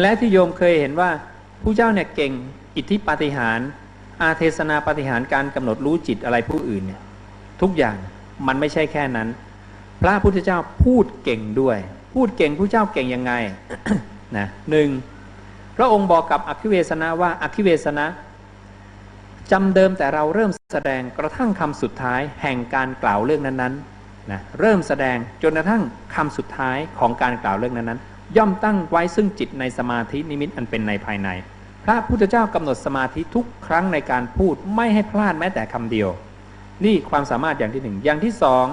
และที่โยมเคยเห็นว่าผู้เจ้าเนี่ยเก่งอิทธิปาฏิหารย์อาเทศนาปาฏิหารย์การกำหนดรู้จิตอะไรผู้อื่นเนี่ยทุกอย่างมันไม่ใช่แค่นั้น พระพุทธเจ้าพูดเก่งด้วย พูดเก่งผู้เจ้าเก่งยังไงนะหนึ่งพระองค์บอกกับอคิเวสนะว่าอคิเวสนะจำเดิมแต่เราเริ่มแสดงกระทั่งคำสุดท้ายแห่งการกล่าวเรื่องนั้นๆนะเริ่มแสดงจนกระทั่งคำสุดท้ายของการกล่าวเรื่องนั้นๆ ย่อมตั้งไว้ซึ่งจิตในสมาธินิมิตอันเป็นในภายใน พระพุทธเจ้ากำหนดสมาธิทุกครั้งในการพูดไม่ให้พลาดแม้แต่คำเดียว นี่ความสามารถอย่างที่หนึ่งอย่างที่สอง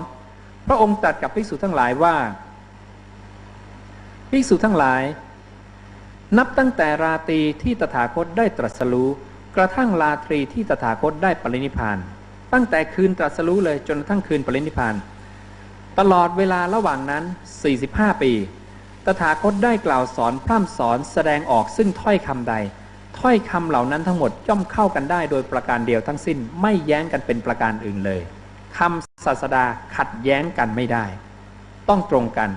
พระองค์ตรัสกับภิกษุทั้งหลายว่าภิกษุทั้งหลาย นับตั้งแต่ราตรีที่ตถาคตได้ตรัสรู้กระทั่งราตรีที่ตถาคตได้ปรินิพาน ตั้งแต่คืนตรัสรู้เลยจนกระทั่งคืนปรินิพาน ตลอดเวลาระหว่างนั้น 45 ปี ตถาคตได้กล่าวสอนพร่ำสอนแสดงออกซึ่งถ้อยคำใด ถ้อยคำเหล่านั้นทั้งหมดย่อมเข้ากันได้โดยประการเดียวทั้งสิ้นไม่แย้งกันเป็นประการอื่นเลยคำศาสดาขัดแย้งกันไม่ได้ ต้องตรงกัน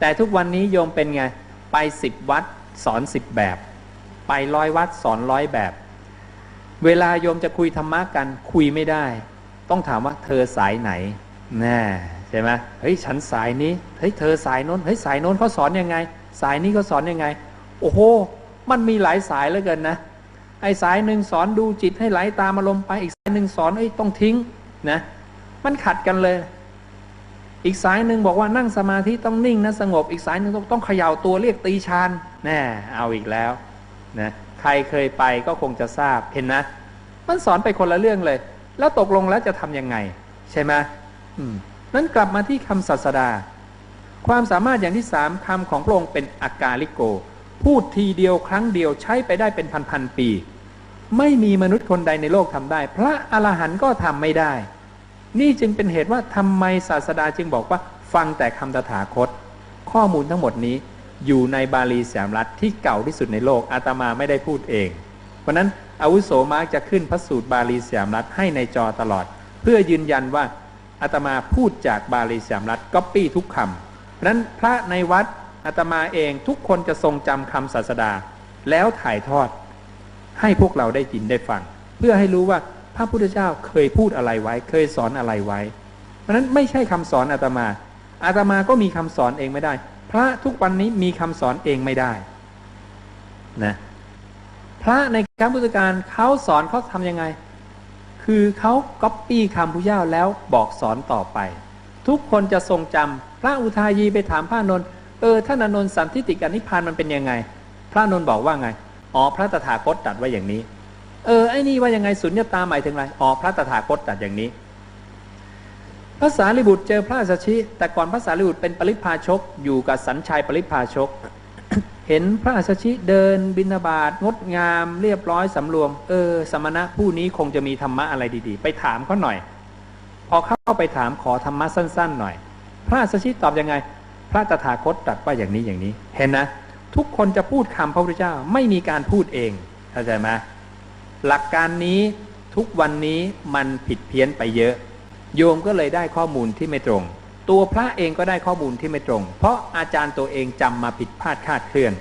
แต่ทุกวันนี้โยมเป็นไง ไปสิบวัดสอนสิบแบบ ไปร้อยวัดสอนร้อยแบบ เวลาโยมจะคุยธรรมะกันคุยไม่ได้ ต้องถามว่าเธอสายไหนแน่ ใช่ไหมเฮ้ยฉันสายนี้เฮ้ยเธอสายโน้นเฮ้ยสายโน้นเขาสอนยังไง สายนี้เขาสอนยังไง โอ้โห มันมีหลายสายเหลือเกินนะไอ้สายหนึ่งสอนดูจิตให้ไหลตามอารมณ์ไปอีกสายหนึ่งสอนเอ้ต้องทิ้งนะมันขัดกันเลย อีกสายหนึ่งบอกว่านั่งสมาธิต้องนิ่งนะสงบ อีกสายหนึ่งต้องต้องเขย่าตัวเรียกตีชานแน่เอาอีกแล้วนะใครเคยไปก็คงจะทราบเห็นนะ มันสอนไปคนละเรื่องเลย แล้วตกลงแล้วจะทํำยังไง ใช่ไหมอืม นั้นกลับมาที่คำศาสดา ความสามารถอย่างที่สามคำของพระองค์เป็นอากาลิโก พูดทีเดียวครั้งเดียวใช้ไปได้เป็นพันๆปี ไม่มีมนุษย์คนใดในโลกทำได้ พระอรหันต์ก็ทำไม่ได้ นี่จึงเป็นเหตุว่าทำไมศาสดาจึงบอกว่าฟังแต่คำตถาคต ข้อมูลทั้งหมดนี้อยู่ในบาลีสามรัฐที่เก่าที่สุดในโลกอาตมาไม่ได้พูดเอง เพราะนั้นอาวุโสมาร์กจะขึ้นพระสูตรบาลีสามรัฐให้ในจอตลอด เพื่อยืนยันว่า อาตมาพูดจากบาลีสามรัฐก๊อปปี้ทุกคำเพราะนั้นพระในวัดอาตมาเองทุกคนจะทรงจำคำศาสดา แล้วถ่ายทอดให้พวกเราได้ยินได้ฟัง เพื่อให้รู้ว่าพระพุทธเจ้าเคยพูดอะไรไว้ เคยสอนอะไรไว้ เพราะนั้นไม่ใช่คำสอนอาตมา อาตมาก็มีคำสอนเองไม่ได้ พระทุกวันนี้มีคำสอนเองไม่ได้นะพระในครั้งพุทธการเขาสอนเขาทำยังไง คือเขาก๊อปปี้คำพุทธเจ้าแล้วบอกสอนต่อไป ทุกคนจะทรงจำพระอุทายีไปถามพระนนท์เออท่านอนนท์สันทิติกานิพานมันเป็นยังไง พระนนท์บอกว่าไงอ๋อพระตถาคตตัดไว้อย่างนี้ เออไอ้นี่ว่ายังไงสุญญตาหมายถึงอะไรอ๋อพระตถาคตตัดอย่างนี้พระสารีบุตรเจอพระสัชชิ แต่ก่อนพระสารีบุตรเป็นปริพาชกอยู่กับสัญชัยปริพาชก เห็นพระสัชชิเดินบินาบาตงดงาม เรียบร้อยสำรวม เออ สมณะผู้นี้คงจะมีธรรมะอะไรดีๆ ไปถามเขาหน่อย พอเข้าไปถามขอธรรมะสั้น ๆ หน่อย พระสัชชิตอบยังไง พระตถาคตตรัสว่าอย่างนี้อย่างนี้ เห็นนะ ทุกคนจะพูดคำพระพุทธเจ้าไม่มีการพูดเองเข้าใจไหมหลักการนี้ทุกวันนี้มันผิดเพี้ยนไปเยอะ โยมก็เลยได้ข้อมูลที่ไม่ตรง ตัวพระเองก็ได้ข้อมูลที่ไม่ตรง เพราะอาจารย์ตัวเองจำมาผิดพลาดคาดเคลื่อน